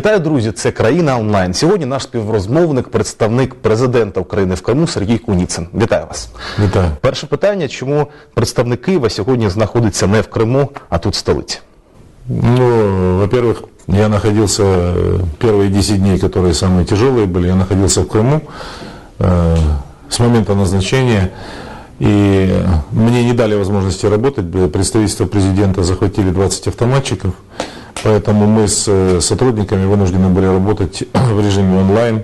Вітаю, друзі! Це країна онлайн. Сьогодні наш співрозмовник, представник президента України в Криму Сергій Куніцин. Вітаю вас. Вітаю. Перше питання: чому представник Києва сьогодні знаходиться не в Криму, а тут в столиці? Ну, во-первых, я находился э, первые 10 дней, которые самые тяжелые были, я находился в Крыму э, с момента назначения. И мне не дали возможности работать. Представительство президента захватили 20 автоматчиков. Поэтому мы с э, сотрудниками вынуждены были работать в режиме онлайн.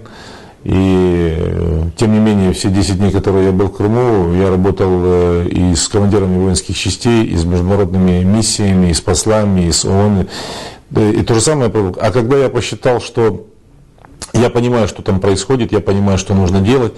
И э, тем не менее, все 10 дней, которые я был в Крыму, я работал э, и с командирами воинских частей, и с международными миссиями, и с послами, и с ООН. И то же самое. А когда я посчитал, что я понимаю, что там происходит, я понимаю, что нужно делать,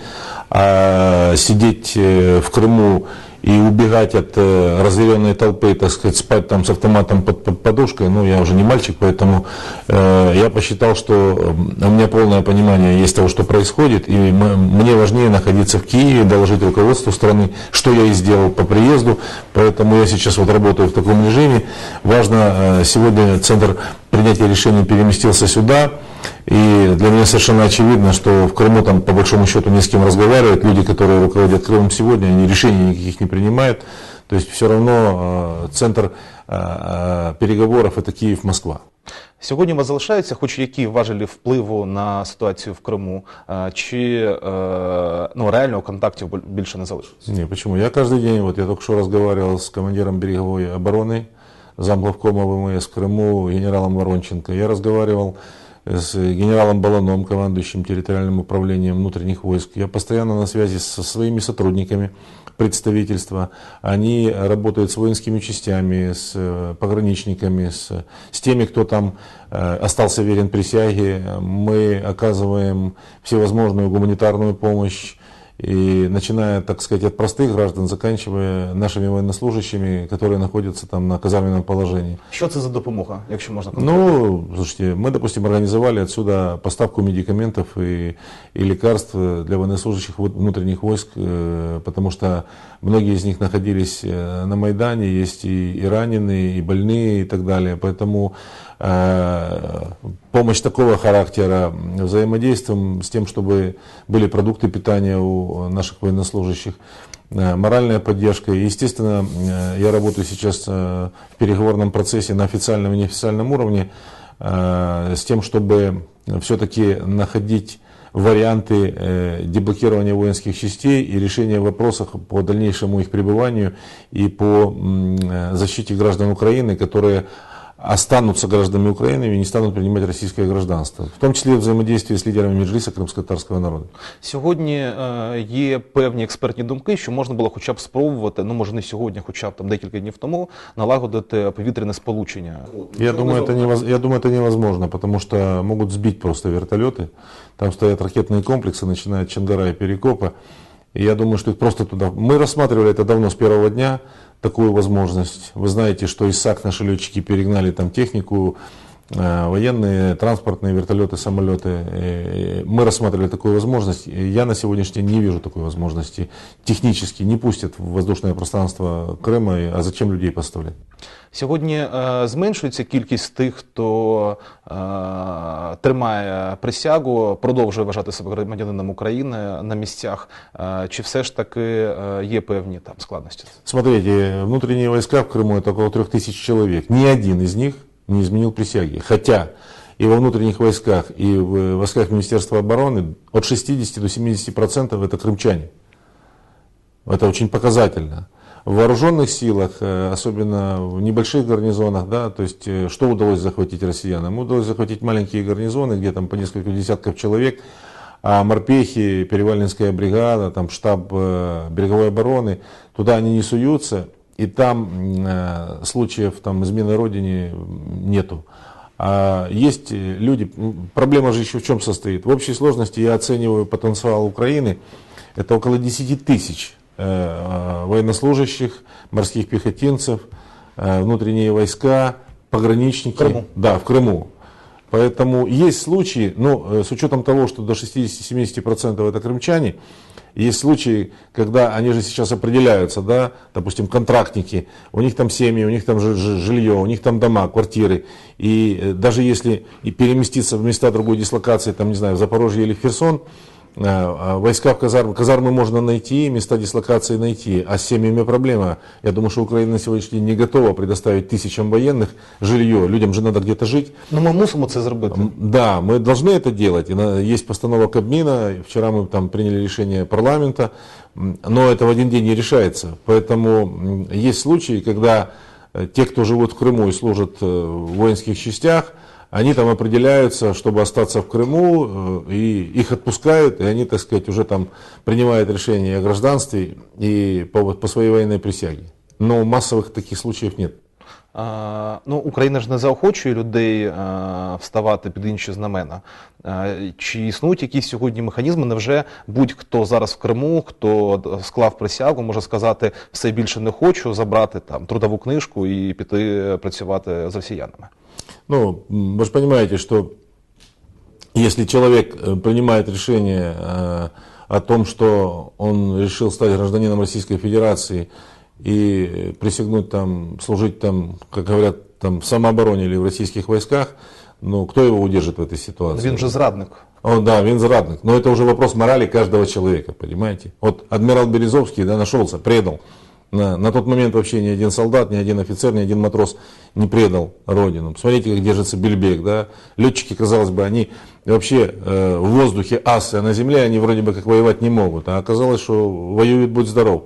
а сидеть э, в Крыму и убегать от э, разъяренной толпы, так сказать, спать там с автоматом под, под подушкой, ну, я уже не мальчик, поэтому э, я посчитал, что у меня полное понимание есть того, что происходит, и мне важнее находиться в Киеве, доложить руководству страны, что я и сделал по приезду, поэтому я сейчас вот работаю в таком режиме. Важно, сегодня центр принятия решений переместился сюда, и для меня совершенно очевидно, что в Крыму там по большому счету не с кем разговаривать. Люди, которые руководят Крымом сегодня, они решений никаких не принимают. То есть все равно э, центр э, э, переговоров это Киев-Москва. Сьогодні у вас залишаються хоч які важелі впливу на ситуацію в Криму, Е, чи е, ну, реального контактів бо- більше не залишилось? Не, почему? Я каждый день, вот я только что разговаривал с командиром береговой обороны, замглавкома ВМС в Крыму, генералом Воронченко. Я разговаривал с генералом Баланом, командующим территориальным управлением внутренних войск. Я постоянно на связи со своими сотрудниками представительства. Они работают с воинскими частями, с э, пограничниками, с, с теми, кто там э, остался верен присяге. Мы оказываем всевозможную гуманитарную помощь. И начиная, так сказать, от простых граждан, заканчивая нашими военнослужащими, которые находятся там на казарменном положении. Що це за допомога, якщо можна конкретно? Ну, слушайте, мы, допустим, организовали отсюда поставку медикаментов и, и лекарств для военнослужащих внутренних войск, э, потому что многие из них находились э, на Майдане, есть и, и раненые, и больные, и так далее. Поэтому помощь такого характера, взаимодействием с тем, чтобы были продукты питания у наших военнослужащих, э, моральная поддержка. И, естественно, э, я работаю сейчас э, в переговорном процессе на официальном и неофициальном уровне э, с тем, чтобы все-таки находить варианты э, деблокирования воинских частей и решения вопросов по дальнейшему их пребыванию и по э, защите граждан Украины, которые останутся гражданами Украины и не станут принимать российское гражданство. В том числе взаимодействие с лидерами Меджлиса крымско-татарского народа. Сьогодні е, є певні експертні думки, що можна було хоча б спробувати, ну може не сьогодні, хоча б там декілька днів тому, налагодити повітряне сполучення. Я думаю, это невоз- я думаю, это невозможно, потому что могут сбить просто вертолеты. Там стоят ракетные комплексы, начиная от Чангара и Перекопа. И я думаю, что их просто туда... Мы рассматривали это давно, с первого дня, такую возможность. Вы знаете, что из САК наши летчики перегнали там технику, военные, транспортные вертолеты, самолеты. Э, Мы рассматривали такую возможность. И Я на сегодняшний день не вижу такой возможности. Технически не пустят в воздушное пространство Крыма, и- а зачем людей поставлять? Сьогодні е, зменшується кількість тих, хто е, тримає присягу, продовжує вважати себе громадянином України на місцях. Е, чи все ж таки е, є певні там складності? Смотрите, внутренние войска в Крыму это около трех тысяч человек. Ни один из них не изменил присяги. Хотя и во внутренних войсках, и в войсках Министерства обороны от 60 до 70 процентов это крымчане. Это очень показательно. В вооруженных силах, э, особенно в небольших гарнизонах, да, то есть э, что удалось захватить россиянам? Удалось захватить маленькие гарнизоны, где там по несколько десятков человек, а морпехи, Перевальнинская бригада, там штаб э, береговой обороны, туда они не суются, и там э, случаев там, измены родине нету. А есть э, люди, проблема же еще в чем состоит? В общей сложности я оцениваю потенциал Украины, это около 10 тысяч э, э, военнослужащих, морских пехотинцев, э, внутренние войска, пограничники. В Крыму? Да, в Крыму. Поэтому есть случаи, ну, э, с учетом того, что до 60-70% это крымчане, есть случаи, когда они же сейчас определяются, да, допустим, контрактники, у них там семьи, у них там жи- жи- жилье, у них там дома, квартиры. И э, даже если и переместиться в места другой дислокации, там, не знаю, в Запорожье или в Херсон, войска в казармы, казармы можно найти, места дислокации найти, а с семьями проблема. Я думаю, что Украина на сегодняшний день не готова предоставить тысячам военных жилье, людям же надо где-то жить. Ну, ми мусимо зробити. М, Да, мы должны это делать. Есть постанова Кабмина, вчера мы там приняли решение парламента, но это в один день не решается. Поэтому есть случаи, когда э, те, кто живут в Крыму и служат э, в воинских частях, они там определяются, чтобы остаться в Крыму, э, и их отпускают, и они, так сказать, уже там принимают решение о гражданстве и по, по своей военной присяге. Но массовых таких случаев нет. А, ну, Україна ж не заохочує людей а, вставати під інші знамена. А, чи існують якісь сьогодні механізми? Невже будь-хто зараз в Криму, хто д- склав присягу, може сказати все більше не хочу, забрати там трудову книжку і піти працювати з росіянами? Ну, вы же понимаете, что если человек э, принимает решение э, о том, что он решил стать гражданином Российской Федерации и присягнуть там, служить там, как говорят, там в самообороне или в российских войсках, ну, кто его удержит в этой ситуации? Він же зрадник. О, да, він зрадник. Но это уже вопрос морали каждого человека, понимаете? Вот адмирал Березовский да, нашелся, предал. На, на тот момент вообще ни один солдат, ни один офицер, ни один матрос не предал родину. Посмотрите, как держится Бельбек. Да? Летчики, казалось бы, они вообще э, в воздухе асы, а на земле они вроде бы как воевать не могут. А оказалось, что воюют, будь здоров.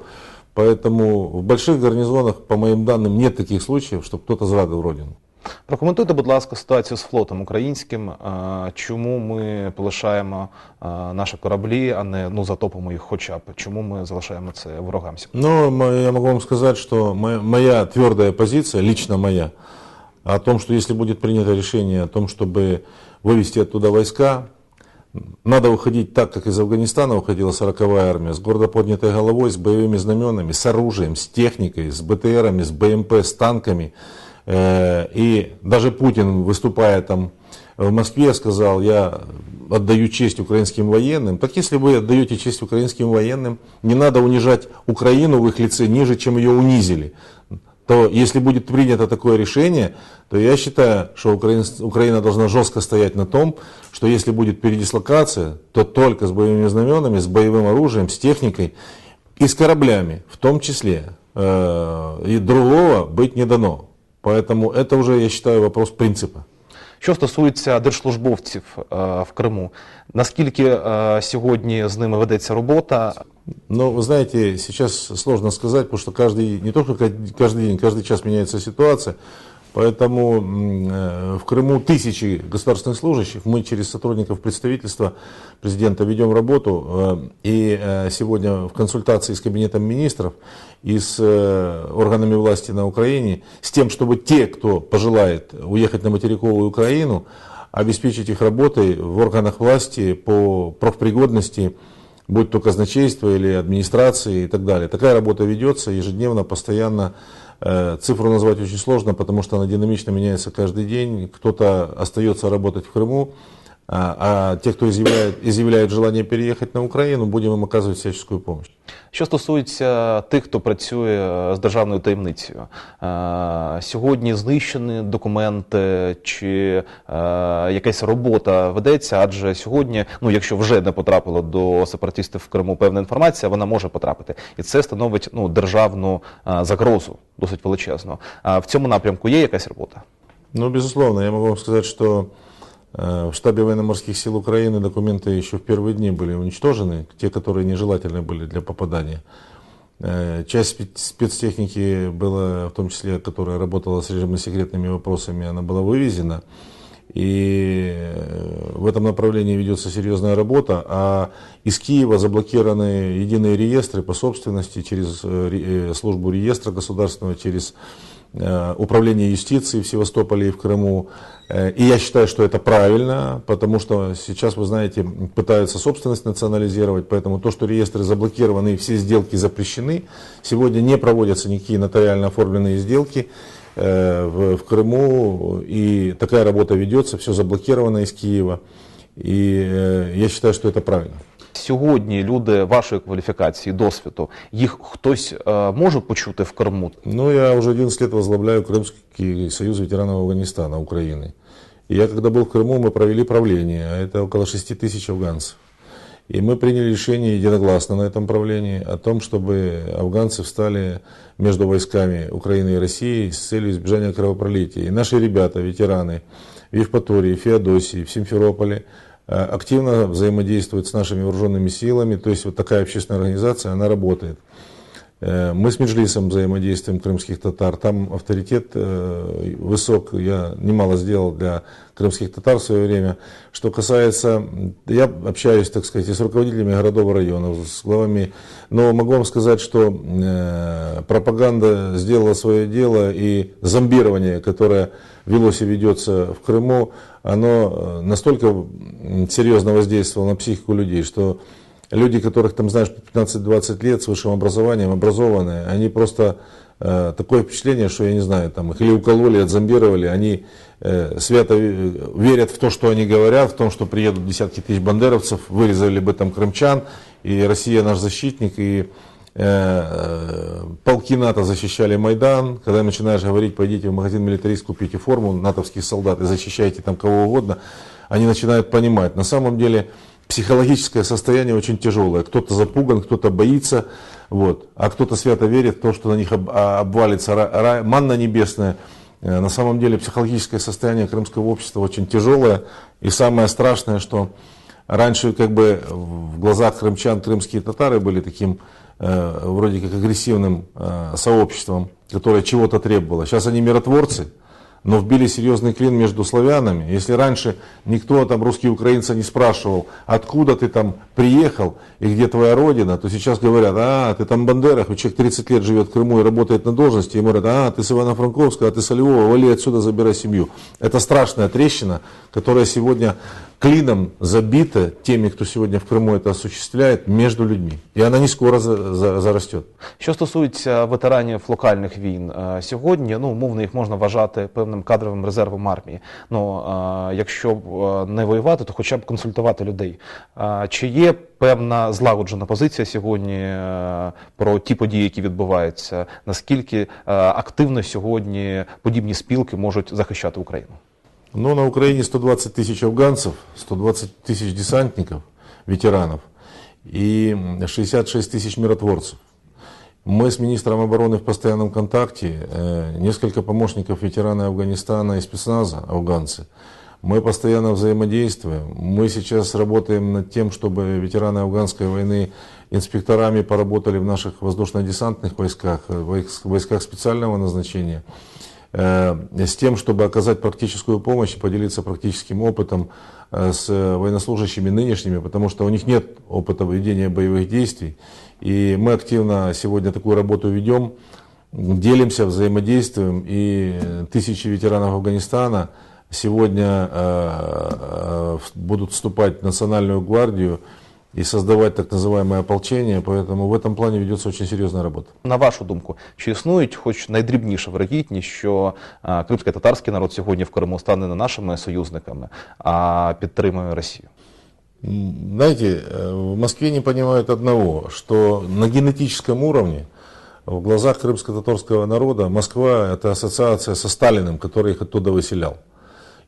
Поэтому в больших гарнизонах, по моим данным, нет таких случаев, чтобы кто-то зрадил родину. Прокоментуйте, будь ласка, ситуацію з флотом українським. А, Чому ми полишаємо а, наші кораблі, а не ну затопимо їх хоча б? Чому ми залишаємо це ворогам? Ну, мо- я могу вам сказать, что моя, моя твердая позиция, лично моя, о том, что если будет принято решение о том, чтобы вывести оттуда войска, надо уходить так, как из Афганистана уходила 40-я армия, с гордо поднятой головой, с боевыми знаменами, с оружием, с техникой, с БТРами, с БМП, с танками. Э, И даже Путин, выступая там в Москве, сказал, я отдаю честь украинским военным. Так если вы отдаете честь украинским военным, не надо унижать Украину в их лице ниже, чем ее унизили. То если будет принято такое решение, то я считаю, что Украина, должна жестко стоять на том, что если будет передислокация, то только с боевыми знаменами, с боевым оружием, с техникой и с кораблями в том числе. Э, И другого быть не дано. Поэтому это уже, я считаю, вопрос принципа. Що стосується держслужбовців е, в Криму, наскільки е, сьогодні з ними ведеться робота? Но вы знаете, сейчас сложно сказать, потому что каждый, не только ка- каждый день, каждый час меняется ситуация. Поэтому э, в Крыму тысячи государственных служащих. Мы через сотрудников представительства президента ведем работу. э, И э, сегодня в консультации с кабинетом министров и с органами власти на Украине, с тем, чтобы те, кто пожелает уехать на материковую Украину, обеспечить их работой в органах власти по профпригодности, будь то казначейство или администрации и так далее. Такая работа ведется ежедневно, постоянно. Э, Цифру назвать очень сложно, потому что она динамично меняется каждый день. Кто-то остается работать в Крыму, а, а те, кто изъявляет, изъявляет желание переехать на Украину, будем им оказывать всяческую помощь. Що стосується тих, хто працює е, з державною таємницею, е, сьогодні знищені документи чи е, якась робота ведеться, адже сьогодні, ну якщо вже не потрапило до сепаратистів в Криму певна інформація, вона може потрапити, і це становить ну державну е, загрозу досить величезну. А в цьому напрямку є якась робота? Ну, безусловно, я могу вам сказать, что э, в штабе военно-морских сил Украины документы еще в первые дни были уничтожены, те, которые нежелательны были для попадания. Э, Часть спе- спецтехники была, в том числе, которая работала с режимно-секретными вопросами, она была вывезена. И э, в этом направлении ведется серьезная работа. А из Киева заблокированы единые реестры по собственности через э, ре- э, службу реестра государственного, через э, управление юстиции в Севастополе и в Крыму. Э, И я считаю, что это правильно, потому что сейчас, вы знаете, пытаются собственность национализировать, поэтому то, что реестры заблокированы и все сделки запрещены, сегодня не проводятся никакие нотариально оформленные сделки, э, в, в Крыму, и такая работа ведется, все заблокировано из Киева, и я считаю, что это правильно. Сьогодні люди вашої кваліфікації, досвіду, їх хтось е, може почути в Криму? Ну, я уже 11 лет возглавляю Крымский союз ветеранов Афганистана, Украины. И я, когда был в Крыму, мы провели правление, а это около 6 тысяч афганцев. И мы приняли решение единогласно на этом правлении о том, чтобы афганцы встали между войсками Украины и России с целью избежания кровопролития. И наши ребята, ветераны в Евпатории, Феодосии, в Симферополе э, активно взаимодействуют с нашими вооруженными силами. То есть вот такая общественная организация, она работает. Э, Мы с Меджлисом взаимодействуем крымских татар. Там авторитет э, высок. Я немало сделал для крымских татар в свое время. Что касается, я общаюсь, так сказать, с руководителями городов и районов, с главами. Но могу вам сказать, что э, пропаганда сделала свое дело и зомбирование, которое велось и ведется в Крыму, оно настолько серьезно воздействовало на психику людей, что люди, которых там, знаешь, по 15-20 лет с высшим образованием, образованные, они просто э, такое впечатление, что, я не знаю, там их или укололи, отзомбировали, они э, свято э, верят в то, что они говорят, в том, что приедут десятки тысяч бандеровцев, вырезали бы там крымчан, и Россия наш защитник, и э, полки НАТО защищали Майдан, когда начинаешь говорить, пойдите в магазин милитарист, купите форму натовских солдат и защищайте там кого угодно, они начинают понимать. На самом деле психологическое состояние очень тяжелое. Кто-то запуган, кто-то боится, вот, а кто-то свято верит в то, что на них а- обвалится манна небесная. Э, На самом деле психологическое состояние крымского общества очень тяжелое. И самое страшное, что раньше как бы в глазах крымчан крымские татары были таким э, вроде как агрессивным э, сообществом, которое чего-то требовало. Сейчас они миротворцы, но вбили серьезный клин между славянами. Если раньше никто там русский украинца не спрашивал, откуда ты там приехал и где твоя родина, то сейчас говорят, а, ты там Бандерах, у человек 30 лет живет в Крыму и работает на должности, ему говорят, а, ты с Ивано-Франковска, а ты со Львова, вали отсюда, забирай семью. Это страшная трещина, которая сегодня клином забита теми, кто сегодня в Крыму это осуществляет, между людьми. И она не скоро за- за- зарастет. Що стосується ветеранів локальних війн, е, сьогодні ну умовно їх можна вважати певним кадровим резервом армії. Ну е, якщо е, не воювати, то хоча б консультувати людей. Чи є певна злагоджена позиція сьогодні про ті події, які відбуваються? Наскільки активно сьогодні подібні спілки можуть захищати Україну? Ну, на Украине 120 тысяч афганцев, 120 тысяч десантников, ветеранов и 66 тысяч миротворцев. Мы с министром обороны в постоянном контакте, э, несколько помощников ветераны Афганистана и спецназа, афганцы. Мы постоянно взаимодействуем. Мы сейчас работаем над тем, чтобы ветераны афганской войны инспекторами поработали в наших воздушно-десантных войсках, э, войск- войсках специального назначения с тем, чтобы оказать практическую помощь и поделиться практическим опытом э, с военнослужащими нынешними, потому что у них нет опыта ведения боевых действий. И мы активно сегодня такую работу ведем, делимся, взаимодействуем, и тысячи ветеранов Афганистана сегодня э, э, будут вступать в Национальную гвардию и создавать так называемое ополчение, поэтому в этом плане ведется очень серьезная работа. На вашу думку, чи існують хоч найдрібніша вирогідність, що е, кримський татарський народ сьогодні в Криму стане не нашими союзниками, а підтримує Росію? М, Знаете, э, в Москве не понимают одного, что на генетическом уровне в глазах крымско-татарского народа Москва это ассоциация со Сталиным, который их оттуда выселял.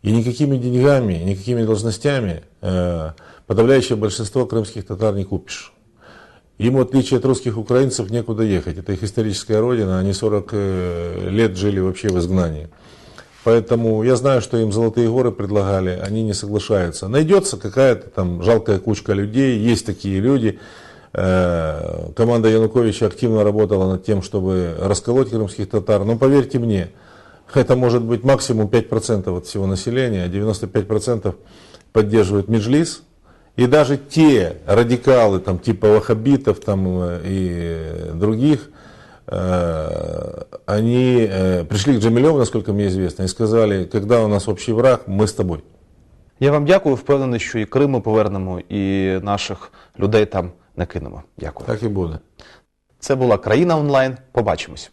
И никакими деньгами, никакими должностями э, подавляющее большинство крымских татар не купишь. Им, в отличие от русских украинцев, некуда ехать. Это их историческая родина, они 40 э, лет жили вообще в изгнании. Поэтому я знаю, что им золотые горы предлагали, они не соглашаются. Найдется какая-то там жалкая кучка людей, есть такие люди. Э, Команда Януковича активно работала над тем, чтобы расколоть крымских татар. Но поверьте мне, это может быть максимум 5% от всего населения, а 95% поддерживают Меджлис. И даже те радикалы, там, типа ваххабитов там, э, и других, э, они э, пришли к Джамилеву, насколько мне известно, и сказали, когда у нас общий враг, мы с тобой. Я вам дякую. Впевнений, що і Крим ми повернемо, і наших людей там не кинемо. Дякую. Так и будет. Це була країна онлайн. Побачимось.